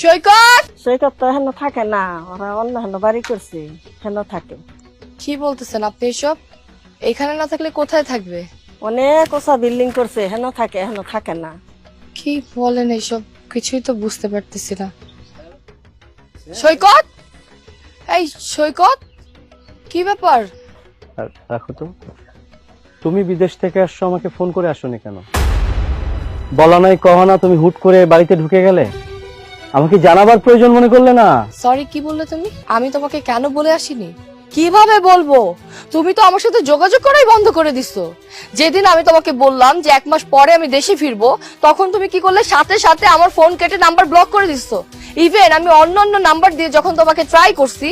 সৈকত! সৈকত তো হেন থাকে না ওরা অন্য হেন বাড়ি করছে হেন থাকে। কি বলতেছেন আপনি এসব? এখানে না থাকলে কোথায় থাকবে? অনেক ওসা বিল্ডিং করছে হেন থাকে হেন থাকে না। কি বলেন এইসব কিছুই তো বুঝতে পারতেছি না। সৈকত! এই সৈকত! কি ব্যাপার? আর রাখো তো। তুমি বিদেশ থেকে আসছো আমাকে ফোন করে আসোনি কেন? বলা নাই কহা না তুমি হুট করে বাড়িতে ঢুকে গেলে? আমাকে জানাবার প্রয়োজন মনে করলে না। সরি কি বললে তুমি? আমি তোমাকে কেন বলে আসিনি? কীভাবে বলব? তুমি তো আমার সাথে যোগাযোগ করাই বন্ধ করে দিছো। যেদিন আমি তোমাকে বললাম যে এক মাস পরে আমি দেশে ফিরবো, তখন তুমি কি করলে? সাথে সাথে আমার ফোন কেটে নাম্বার ব্লক করে দিছো। ইভেন আমি অন্য অন্য নাম্বার দিয়ে যখন তোমাকে ট্রাই করছি,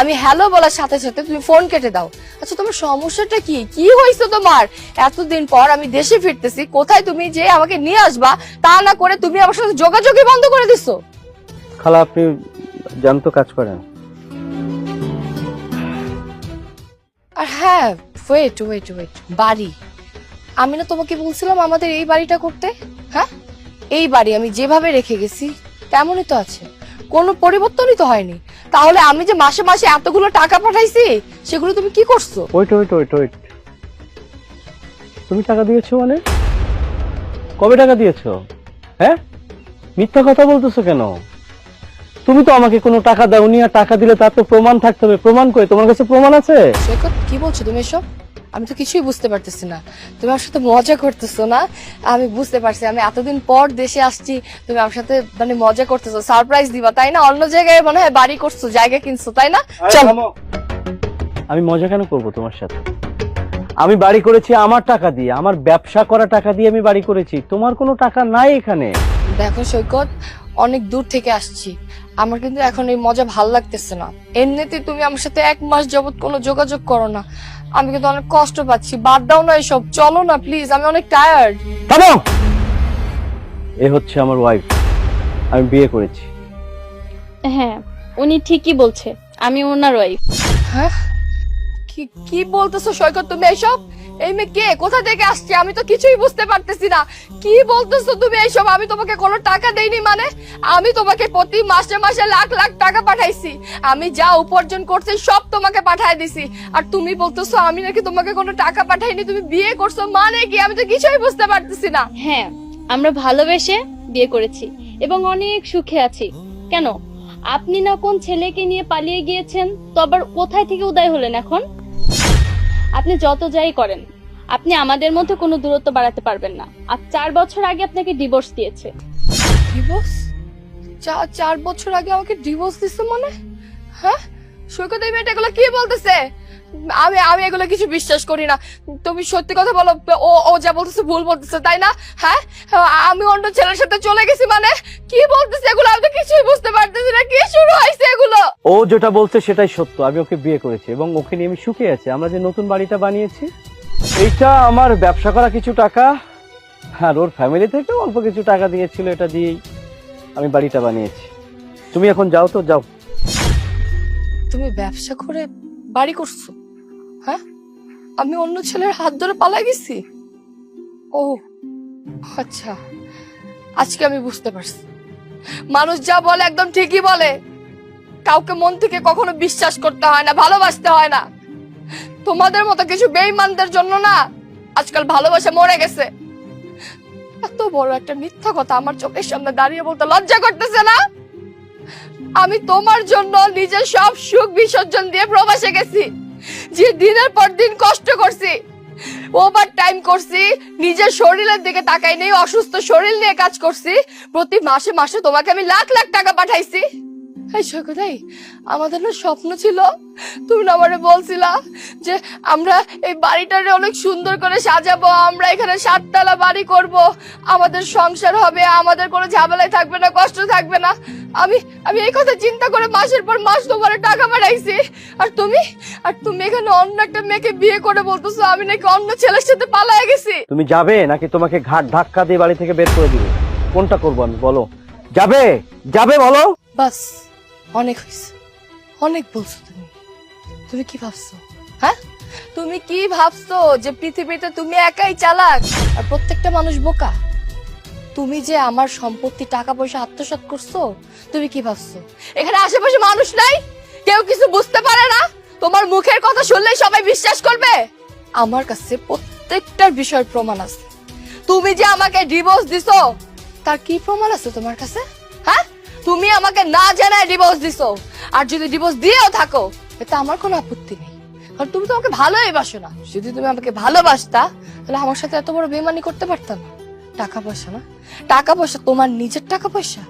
আমি হ্যালো বলার সাথে সাথে তুমি ফোন কেটে দাও। আচ্ছা তোমার সমস্যাটা কি? কি হয়েছে তোমার? এতদিন পর আমি দেশে ফিরতেছি, কোথায় তুমি যে আমাকে নিয়ে আসবা, তা না করে তুমি আমার সাথে যোগাযোগই বন্ধ করে দিছো। খালা আপনি জানতো কাজ করেন। আর হ্যাঁ ওয়েট ওয়েট ওয়েট বাড়ি। আমি না তোমাকে বলছিলাম আমাদের এই বাড়িটা করতে হ্যাঁ? এই বাড়ি আমি যেভাবে রেখে গেছি তেমনই তো আছে। কোনো পরিবর্তনই তো হয়নি। তাহলে আমি যে মাসে মাসে এতগুলো টাকা পাঠাইছি সেগুলো তুমি কি করছ? ওয়েট ওয়েট ওয়েট ওয়েট তুমি টাকা দিয়েছ মানে? কবে টাকা দিয়েছ? হ্যাঁ? মিথ্যা কথা বলতেছো কেন? তুমি তো আমাকে কোনো টাকা দাওনি আর টাকা দিলে তার তো প্রমাণ থাকতে হবে। প্রমাণ করে তোমার কাছে প্রমাণ আছে? সৈকত কি বলছো তুমি এসব? আমি তো কিছুই বুঝতে পারতেছি না। তুমি আমার সাথে মজা করতেছো না? আমি বুঝতে পারছি আমি এতদিন পর দেশে আসছি তুমি আমার সাথে মানে মজা করতেছো। সারপ্রাইজ দিবা তাই না? অন্য জায়গায় মনে হয় বাড়ি করছ জায়গা কিনছো তাই না? চল। আমি মজা কেন করব তোমার সাথে? আমি বাড়ি করেছি আমার টাকা দিয়ে আমার ব্যবসা করা টাকা দিয়ে আমি বাড়ি করেছি। তোমার কোনো টাকা নাই এখানে। দেখো সৈকত অনেক দূর থেকে আসছি। আমার কিন্তু এখন এই মজা ভালো লাগতেছে না। এমনিতে তুমি আমার সাথে এক মাস যাবৎ কোনো যোগাযোগ করো না। আমি কিন্তু অনেক কষ্ট পাচ্ছি। বাদ দাও না এসব। চলো না প্লিজ আমি অনেক টায়ার্ড থামো! এ হচ্ছে আমার ওয়াইফ আমি বিয়ে করেছি। হ্যাঁ উনি ঠিকই বলছে। আমি ওনার ওয়াইফ হ্যাঁ? কি কি বলতেছো সৈকত তুমি এসব? এই মেয়ে কে? কোথা থেকে আসছে? আমি তো কিছুই বুঝতে পারতেছি না। কি বলতেছো তুমি এইসব? আমি তোমাকে কোনো টাকা দেইনি মানে? আমি তোমাকে প্রতি মাসে মাসে লাখ লাখ টাকা পাঠাইছি। আমি যা উপার্জন করছি সব তোমাকে পাঠাই দিছি। আর তুমি বলতেছো আমি নাকি তোমাকে কোনো টাকা পাঠাইনি, তুমি বিয়ে করছ মানে কি? আমি তো কিছুই বুঝতে পারতেছি না। হ্যাঁ আমরা ভালোবেসে বিয়ে করেছি এবং অনেক সুখে আছি। কেন? আপনি না কোন ছেলেকে নিয়ে পালিয়ে গিয়েছেন, তো আবার কোথায় থেকে উদয় হলেন এখন? আপনি যত যাই করেন, আপনি আমাদের মধ্যে কোনো দূরত্ব বাড়াতে পারবেন না। আর চার বছর আগে আপনাকে ডিভোর্স দিয়েছে। ডিভোর্স চার বছর আগে আমাকে ডিভোর্স দিছে মানে? হ্যাঁ? সৈকত এই মেয়েটা এগুলো কি বলতেছে? আমি আমি এগুলো কিছু বিশ্বাস করি না। তুমি সত্যি কথা বলো ও ও যা বলতেছে ভুল বলতেছে তাই না? হ্যাঁ? আমি অন্য ছেলের সাথে চলে গেছি মানে? কি বলতেছে এগুলো? আমি তো কিছুই বুঝতে পারতেছি না কি শুরু হয়েছে এগুলো? ও যেটা বলছে সেটাই সত্য আমি ওকে বিয়ে করেছি এবং ওকে নিয়ে আমি সুখে আছি। আমরা যে নতুন বাড়িটা বানিয়েছি এইটা আমার ব্যবসা করা কিছু টাকা আর ওর ফ্যামিলি থেকে অল্প কিছু টাকা দিয়েছিল এটা দিয়েই আমি বাড়িটা বানিয়েছি। তুমি এখন যাও তো যাও। তুমি ব্যবসা করে বাড়ি করছ? হ্যাঁ? আমি অন্য ছেলের হাত ধরে পালাই গেছি? ও আচ্ছা। আজকে আমি বুঝতে পারছি। মানুষ যা বলে একদম ঠিকই বলে। কাউকে মন থেকে কখনো বিশ্বাস করতে হয় না, ভালোবাসতে হয় না। তোমাদের মতো কিছু বেইমানদের জন্য না, আজকাল ভালোবাসা মরে গেছে। এত বড় একটা মিথ্যা কথা আমার চোখের সামনে দাঁড়িয়ে বলতে লজ্জা করতেছে না? আমি তোমার জন্য নিজের সব সুখ বিসর্জন দিয়ে প্রবাসে গেছি। যে দিনের পর দিন কষ্ট করছি ওভার টাইম করছি, নিজের শরীরের দিকে তাকাই নেই, অসুস্থ শরীর নিয়ে কাজ করছি, প্রতি মাসে মাসে তোমাকে আমি লাখ লাখ টাকা পাঠাইছি। এই সৈকতাই আমাদের না স্বপ্ন ছিল তুমি না আমারে বলছিলা যে আমরা এই বাড়িটারে অনেক সুন্দর করে সাজাবো আমরা এখানে সাততলা বাড়ি করব আমাদের সংসার হবে আমাদের কোনো ঝামেলাই থাকবে না কষ্ট থাকবে না। আমি আমি এই কথা চিন্তা করে মাসের পর মাস তোমার টাকা পাঠাইছি আর তুমি আর তুমি এখানে অন্য একটা মেয়েকে বিয়ে করে বলতেছো আমি নাকি অন্য ছেলের সাথে পালায় গেছি। তুমি যাবে নাকি তোমাকে ঘাট ধাক্কা দিয়ে বাড়ি থেকে বের করে দিবে? কোনটা করব আমি? বলো। যাবে যাবে বলো। বাস। অনেক হয়েছে অনেক বলছো তুমি। তুমি কি ভাবছ? হ্যাঁ? তুমি কি ভাবছ যে পৃথিবীতে তুমি একাই চালাক আর প্রত্যেকটা মানুষ বোকা? তুমি যে আমার সম্পত্তি টাকা পয়সা আত্মসাৎ করছ, তুমি কি ভাবছ? এখানে আশেপাশে মানুষ নাই? কেউ কিছু বুঝতে পারে না? তোমার মুখের কথা শুনলেই সবাই বিশ্বাস করবে? আমার কাছে প্রত্যেকটার বিষয়ের প্রমাণ আছে। তুমি যে আমাকে ডিভোর্স দিছো, তার কি প্রমাণ আছে তোমার কাছে? তুমি আমাকে না জানায় ডিভোর্স দিছো। আর যদি ডিভোর্স দিয়েও থাকো এটা আমার কোনো আপত্তি নেই। কারণ তুমি তো আমাকে ভালোই বাসো না। যদি তুমি আমাকে ভালোবাসতা, তাহলে আমার সাথে এত বড় বেমানি করতে পারতাম টাকা পয়সা না। টাকা পয়সা তোমার নিজের টাকা পয়সা।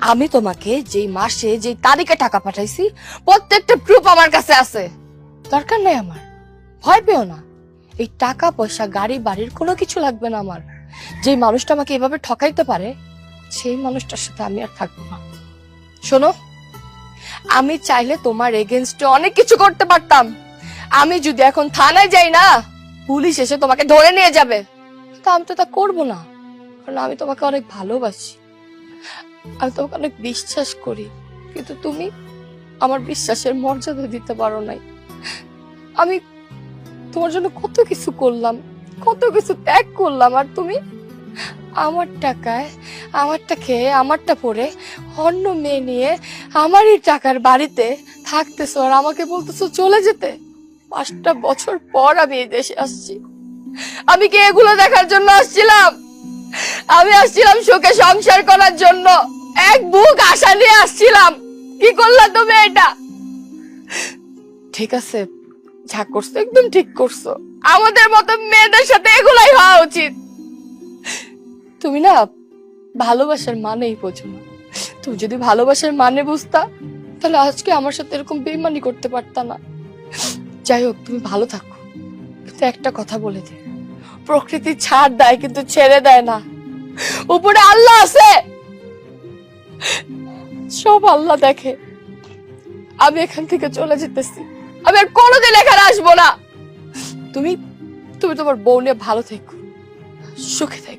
আমি তোমাকে যেই মাসে যেই তারিখে টাকা পাঠাইছি, প্রত্যেকটা প্রুফ আমার কাছে আছে। দরকার নাই আমার। ভয় পেও না। এই টাকা পয়সা, গাড়ি, বাড়ির কোনো কিছু লাগবে না আমার। যে মানুষটা আমাকে এভাবে ঠকাইতে পারে, সেই মানুষটার সাথে আমি আর থাকব না। শোনো, আমি চাইলে তোমার এগেনস্টে অনেক কিছু করতে পারতাম। আমি যদি এখন থানায় যাই না, পুলিশ এসে তোমাকে ধরে নিয়ে যাবে। তা আমি তো তা করব না, কারণ আমি তোমাকে অনেক ভালোবাসি। আমি তোমাকে অনেক বিশ্বাস করি, কিন্তু তুমি আমার বিশ্বাসের মর্যাদা দিতে পারো নাই। আমি তোমার জন্য কত কিছু করলাম, কত কিছু ত্যাগ করলাম, আর তুমি আমার টাকায়, আমারটা খেয়ে, আমারটা পরে অন্য মেয়ে নিয়ে আমারই টাকার বাড়িতে থাকতেছো আর আমাকে বলতেছো চলে যেতে। পাঁচটা বছর পর আমি এই দেশে আসছি। আমি কি এগুলো দেখার জন্য আসছিলাম? আমি আসছিলাম সুখে সংসার করার জন্য। এক বুক আশা নিয়ে আসছিলাম। কি করলা তুমি এটা? ঠিক আছে, যা করছ একদম ঠিক করছ। আমাদের মতো মেয়েদের সাথে এগুলাই হওয়া উচিত। তুমি না ভালোবাসার মানেই বোঝো না। তুমি যদি ভালোবাসার মানে বুঝতা, তাহলে আজকে আমার সাথে এরকম বেমানি করতে পারতা না। যাই হোক, তুমি ভালো থাকো। কিন্তু একটা কথা বলে দিই। প্রকৃতি ছাড় দেয়, কিন্তু ছেড়ে দেয় না। উপরে আল্লাহ আছে। সব আল্লাহ দেখে। আমি এখান থেকে চলে যেতেছি। আমি আর কোনোদিন এখানে আসব না। তুমি তুমি তোমার বউ নিয়ে ভালো থেকো। সুখে থেকো।